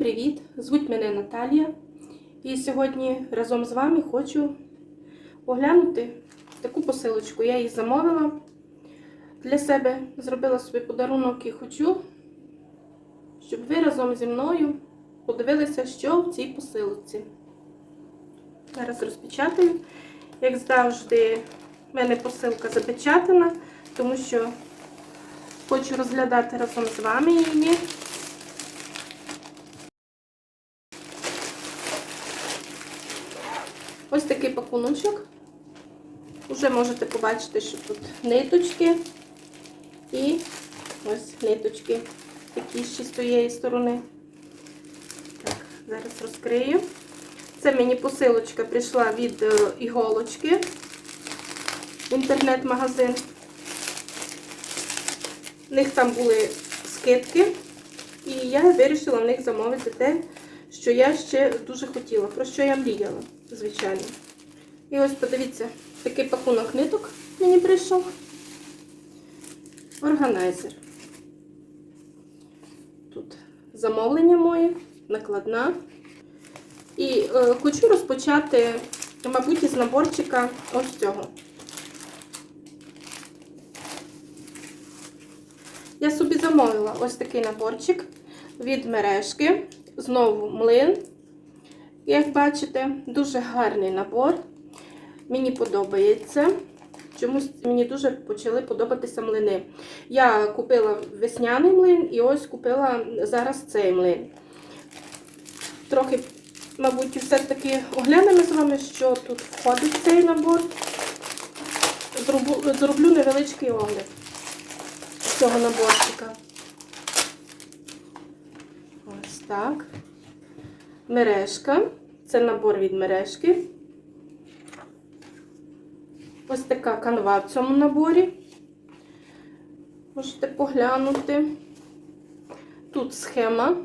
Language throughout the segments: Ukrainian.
привіт! Звуть мене Наталія. І сьогодні разом з вами хочу оглянути таку посилочку. Я її замовила для себе, зробила собі подарунок і хочу, щоб ви разом зі мною подивилися, що в цій посилці. Зараз розпечатаю. Як завжди, в мене посилка запечатана, тому що хочу розглядати разом з вами її. Ось такий пакуночок. Уже можете побачити, що тут ниточки і ось ниточки такі ще з тієї сторони. Так, зараз розкрию. Це мені посилочка прийшла від е, іголочки інтернет-магазин. В них там були скидки, і я вирішила в них замовити те, що я ще дуже хотіла, про що я мріяла, звичайно. І ось подивіться, такий пакунок ниток мені прийшов. Органайзер. Тут замовлення моє, накладна. І е, хочу розпочати, мабуть, із наборчика ось цього. Я собі замовила ось такий наборчик від мережки. Знову млин. Як бачите, дуже гарний набор. Мені подобається. Чомусь мені дуже почали подобатися млини. Я купила весняний млин і ось купила зараз цей млин. Трохи, мабуть, все-таки оглянемо з вами, що тут входить в цей набор. Зроблю, зроблю невеличкий огляд цього наборчика. Ось так. Мережка. Це набор від мережки. Ось така канва в цьому наборі. Можете поглянути. Тут схема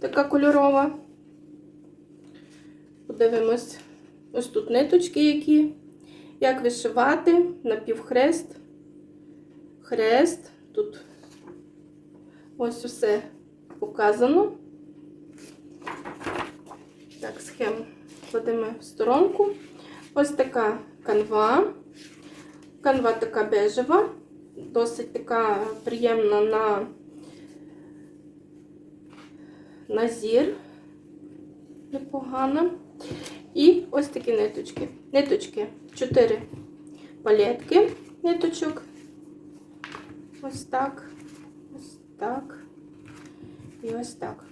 така кольорова. Подивимось, ось тут ниточки які. Як вишивати напівхрест, хрест. Тут ось усе показано. Так, схему кладемо в сторонку. Ось така канва. Канва така бежева, досить така приємна на, на зір, непогана. І ось такі ниточки. Ниточки 4 палетки ниточок. Ось так, ось так і ось так.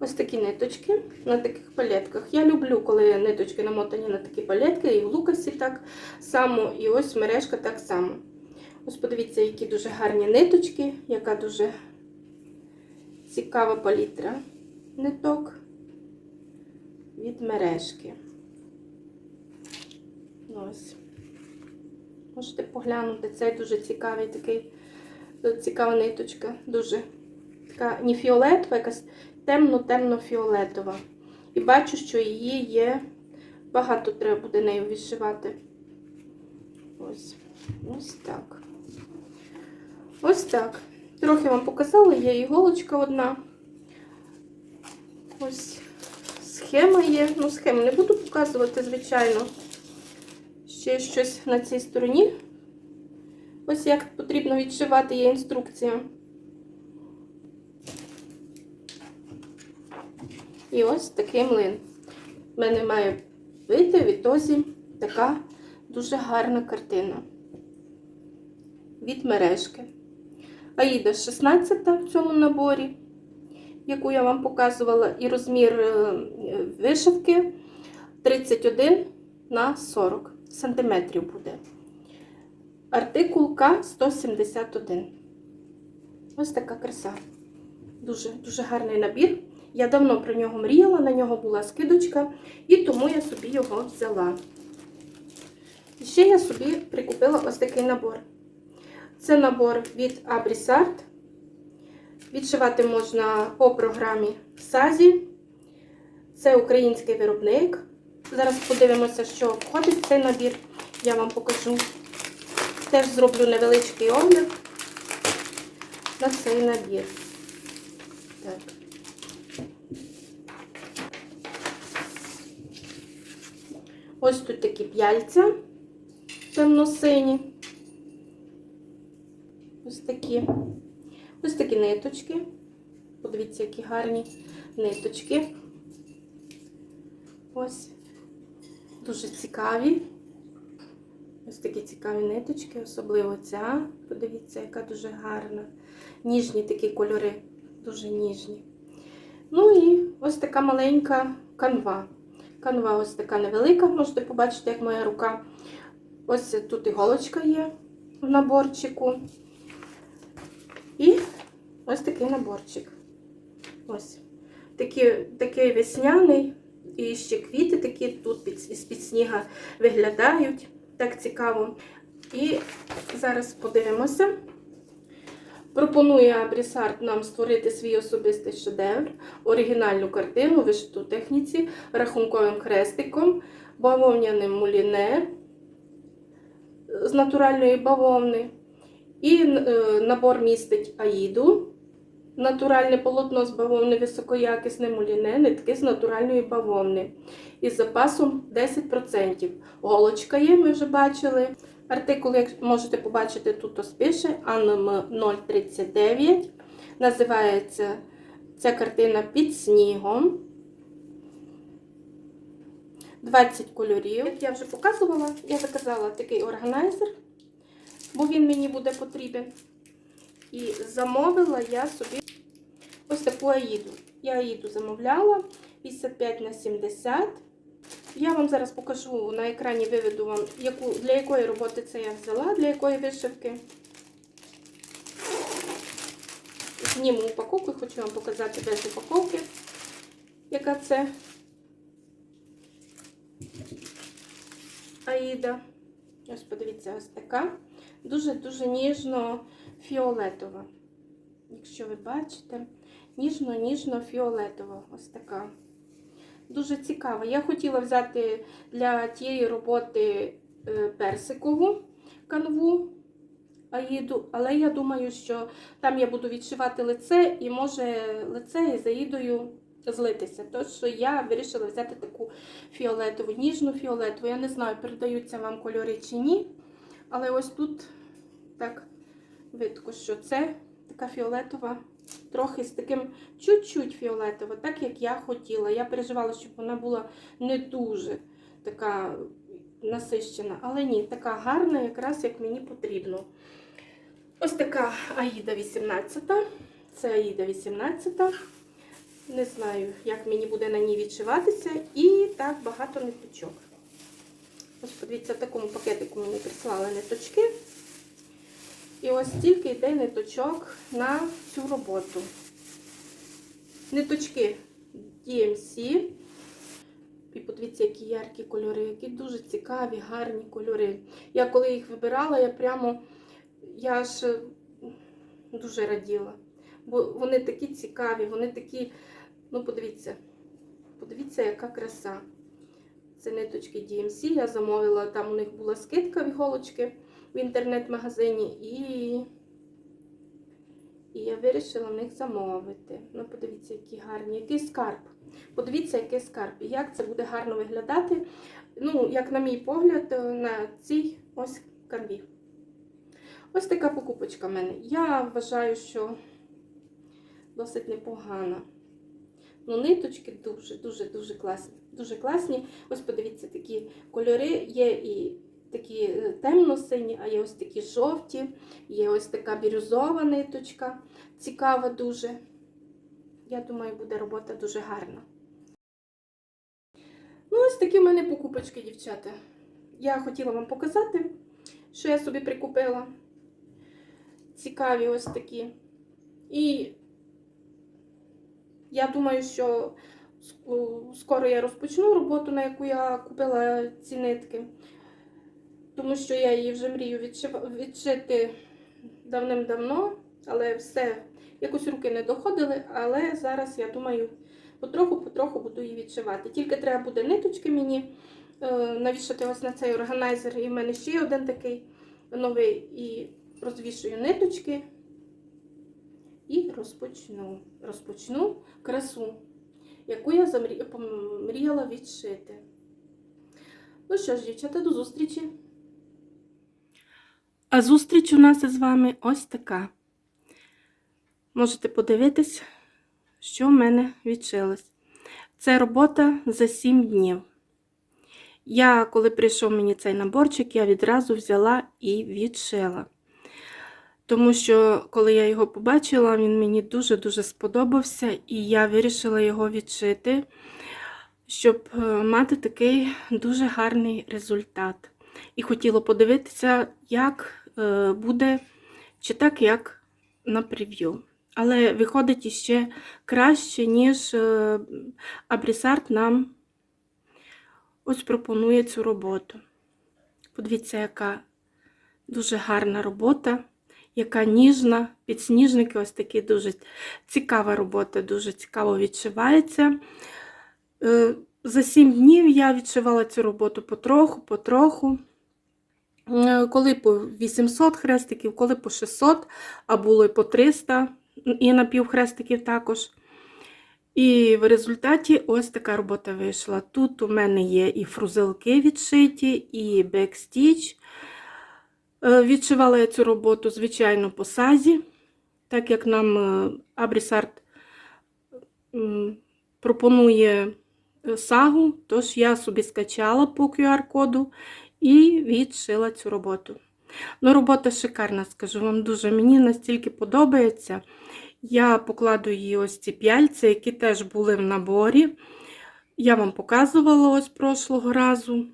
Ось такі ниточки на таких палетках. Я люблю, коли ниточки намотані на такі палетки, і в лукасі так само, і ось мережка так само. Ось подивіться, які дуже гарні ниточки, яка дуже цікава палітра ниток від мережки. Ось. Можете поглянути, це дуже цікавий такий, цікава ниточка. Дуже така не фіолетова, якась темно-темно-фіолетова. І бачу, що її є, багато треба буде нею відшивати. Ось ось так. Ось так. Трохи вам показала, є іголочка одна. Ось схема є. Ну, схему не буду показувати, звичайно. Ще щось на цій стороні. Ось як потрібно відшивати, є інструкція. І ось такий млин. У мене має вийти в ітозі така дуже гарна картина від мережки. Аїда 16 в цьому наборі, яку я вам показувала, і розмір вишивки 31 на 40 см буде. Артикул К171. Ось така краса. Дуже, дуже гарний набір. Я давно про нього мріяла, на нього була скидочка, і тому я собі його взяла. І ще я собі прикупила ось такий набор. Це набор від Abrisart. Відшивати можна по програмі Сазі. Це український виробник. Зараз подивимося, що входить в цей набір. Я вам покажу. Теж зроблю невеличкий огляд на цей набір. Так. Ось тут такі п'яльця темно-сині. Ось такі. Ось такі ниточки. Подивіться, які гарні ниточки. Ось. Дуже цікаві. Ось такі цікаві ниточки, особливо ця. Подивіться, яка дуже гарна. Ніжні такі кольори, дуже ніжні. Ну і ось така маленька канва. Канва ось така невелика, можете побачити, як моя рука. Ось тут іголочка є в наборчику. І ось такий наборчик. Ось. Такий, такий весняний. І ще квіти такі тут під, з-під сніга виглядають. Так цікаво. І зараз подивимося. Пропонує Абрісарт нам створити свій особистий шедевр, оригінальну картину, вишиту техніці, рахунковим хрестиком, бавовняним муліне з натуральної бавовни. І е, набор містить аїду, натуральне полотно з бавовни, високоякісне муліне, нитки з натуральної бавовни. Із запасом 10%. Голочка є, ми вже бачили. Артикул, як можете побачити, тут ось пише АНМ 039. Називається ця картина під снігом. 20 кольорів. Як я вже показувала, я заказала такий органайзер, бо він мені буде потрібен. І замовила я собі ось таку аїду. Я аїду замовляла 55 на 70. Я вам зараз покажу на екрані, виведу вам, яку, для якої роботи це я взяла, для якої вишивки. Зніму упаковку, хочу вам показати без упаковки, яка це Аїда. Ось подивіться, ось така. Дуже-дуже ніжно-фіолетова. Якщо ви бачите, ніжно-ніжно-фіолетова. Ось така. Дуже цікава. Я хотіла взяти для тієї роботи е, персикову канву аїду, але я думаю, що там я буду відшивати лице і може лице із аїдою злитися. Тож я вирішила взяти таку фіолетову, ніжну фіолетову. Я не знаю, передаються вам кольори чи ні. Але ось тут так видко, що це така фіолетова, трохи з таким чуть-чуть фіолетова, так як я хотіла. Я переживала, щоб вона була не дуже така насищена. Але ні, така гарна, якраз як мені потрібно. Ось така Аїда 18. Це Аїда 18. Не знаю, як мені буде на ній відшиватися. І так багато ниточок. Ось подивіться, в такому пакетику мені прислали ниточки. І ось стільки йде ниточок на цю роботу. Ниточки DMC. І подивіться, які яркі кольори, які дуже цікаві, гарні кольори. Я коли їх вибирала, я прямо я ж дуже раділа. Бо вони такі цікаві, вони такі, ну, подивіться, подивіться, яка краса. Це ниточки DMC. Я замовила, там у них була скидка в іголочки в інтернет-магазині, і і я вирішила в них замовити. Ну, подивіться, які гарні, який скарб. Подивіться, який скарб. І як це буде гарно виглядати. Ну, як на мій погляд, на цій ось канві. Ось така покупочка в мене. Я вважаю, що досить непогана. Ну, ниточки дуже-дуже-дуже класні. Дуже класні. Ось подивіться, такі кольори є і такі е, темно-сині, а є ось такі жовті, є ось така бірюзова ниточка. Цікава дуже. Я думаю, буде робота дуже гарна. Ну, ось такі в мене покупочки, дівчата. Я хотіла вам показати, що я собі прикупила. Цікаві ось такі. І я думаю, що скоро я розпочну роботу, на яку я купила ці нитки, тому що я її вже мрію відшити давним-давно, але все, якось руки не доходили, але зараз, я думаю, потроху-потроху буду її відшивати. Тільки треба буде ниточки мені е, навішати ось на цей органайзер. І в мене ще один такий новий. І розвішую ниточки і розпочну. Розпочну красу, яку я замрі... мріяла відшити. Ну що ж, дівчата, до зустрічі. А зустріч у нас із вами ось така. Можете подивитись, що в мене відшилось. Це робота за 7 днів. Я, коли прийшов мені цей наборчик, я відразу взяла і відшила. Тому що, коли я його побачила, він мені дуже-дуже сподобався, і я вирішила його відшити, щоб е, мати такий дуже гарний результат. І хотіла подивитися, як буде, чи так, як на прев'ю. Але виходить іще краще, ніж е, Абрісарт нам ось пропонує цю роботу. Подивіться, яка дуже гарна робота, яка ніжна, підсніжники ось такі дуже цікава робота, дуже цікаво відшивається. Е, За 7 днів я відшивала цю роботу потроху, потроху. Е, Коли по 800 хрестиків, коли по 600, а було і по 300 і напівхрестиків також. І в результаті ось така робота вийшла. Тут у мене є і фрузелки відшиті, і бекстіч. Е, Відшивала я цю роботу, звичайно, по сазі, так як нам е, Абрісарт пропонує сагу, тож я собі скачала по QR-коду і відшила цю роботу. Ну, робота шикарна, скажу вам дуже. Мені настільки подобається. Я покладу її ось ці п'яльці, які теж були в наборі. Я вам показувала ось прошлого разу.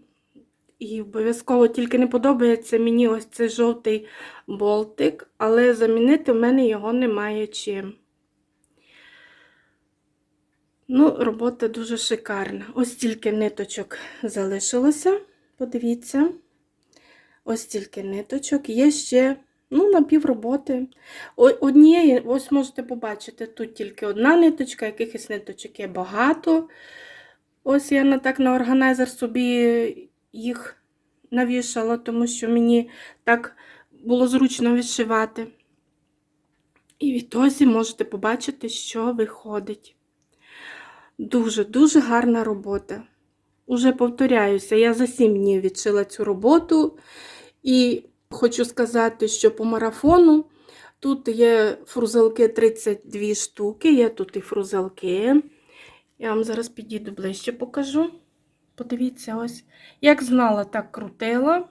І обов'язково тільки не подобається мені ось цей жовтий болтик, але замінити в мене його немає чим. Ну, робота дуже шикарна. Ось тільки ниточок залишилося. Подивіться. Ось тільки ниточок. Є ще ну, напівроботи. О- Однієї, ось можете побачити, тут тільки одна ниточка, якихось ниточок є багато. Ось я на так на органайзер собі їх навішала, тому що мені так було зручно відшивати. І відтоді можете побачити, що виходить. Дуже-дуже гарна робота. Уже повторяюся, я за 7 днів відшила цю роботу. І хочу сказати, що по марафону тут є фрузелки 32 штуки, є тут і фрузелки. Я вам зараз підійду ближче покажу. Подивіться, ось. Як знала, так крутила.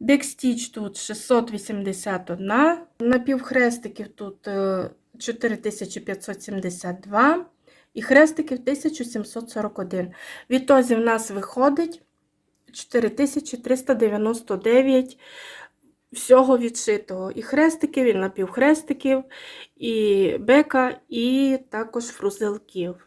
Бекстіч тут 681, напівхрестиків тут е, 4572 і хрестиків 1741. Відтоді в нас виходить 4399 всього відшитого. І хрестиків, і напівхрестиків, і бека, і також фрузелків.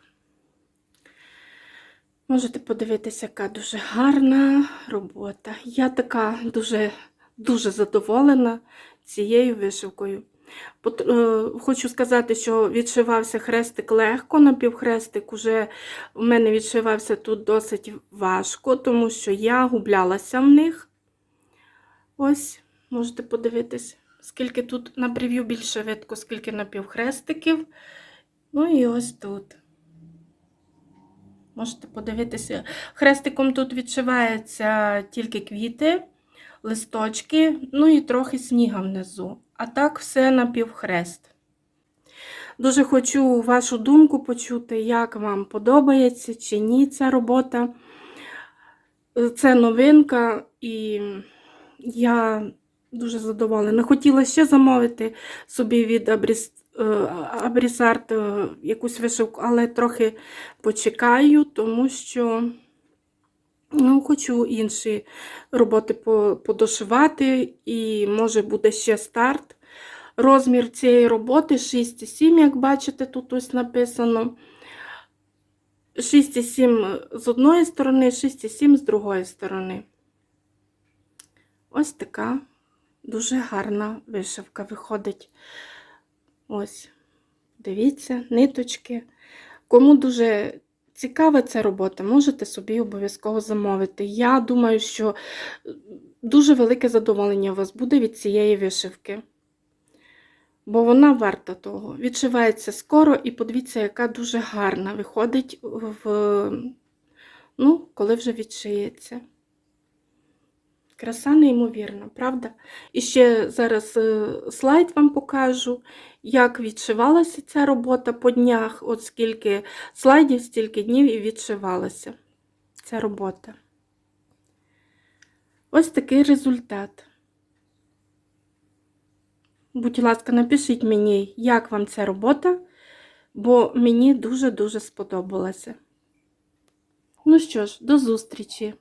Можете подивитися, яка дуже гарна робота. Я така дуже, дуже задоволена цією вишивкою. Е, Хочу сказати, що відшивався хрестик легко, напівхрестик уже в мене відшивався тут досить важко, тому що я гублялася в них. Ось, можете подивитись, скільки тут на прев'ю більше видко, скільки напівхрестиків. Ну і ось тут. Можете подивитися. Хрестиком тут відшиваються тільки квіти, листочки, ну і трохи сніга внизу. А так все напівхрест. Дуже хочу вашу думку почути, як вам подобається чи ні ця робота. Це новинка, і я дуже задоволена. Хотіла ще замовити собі від Абріс, е, Абрісарт е, якусь вишивку, але трохи почекаю, тому що ну, хочу інші роботи по- подошивати, і може буде ще старт. Розмір цієї роботи 6,7, як бачите, тут ось написано. 6,7 з одної сторони, 6,7 з другої сторони. Ось така дуже гарна вишивка виходить. Ось, дивіться, ниточки. Кому дуже цікава ця робота, можете собі обов'язково замовити. Я думаю, що дуже велике задоволення у вас буде від цієї вишивки. бо вона варта того. Відшивається скоро і подивіться, яка дуже гарна виходить в, ну, коли вже відшиється. Краса неймовірна, правда? І ще зараз е, слайд вам покажу, як відшивалася ця робота по днях. От скільки слайдів, стільки днів і відшивалася ця робота. Ось такий результат. Будь ласка, напишіть мені, як вам ця робота, бо мені дуже-дуже сподобалася. Ну що ж, до зустрічі!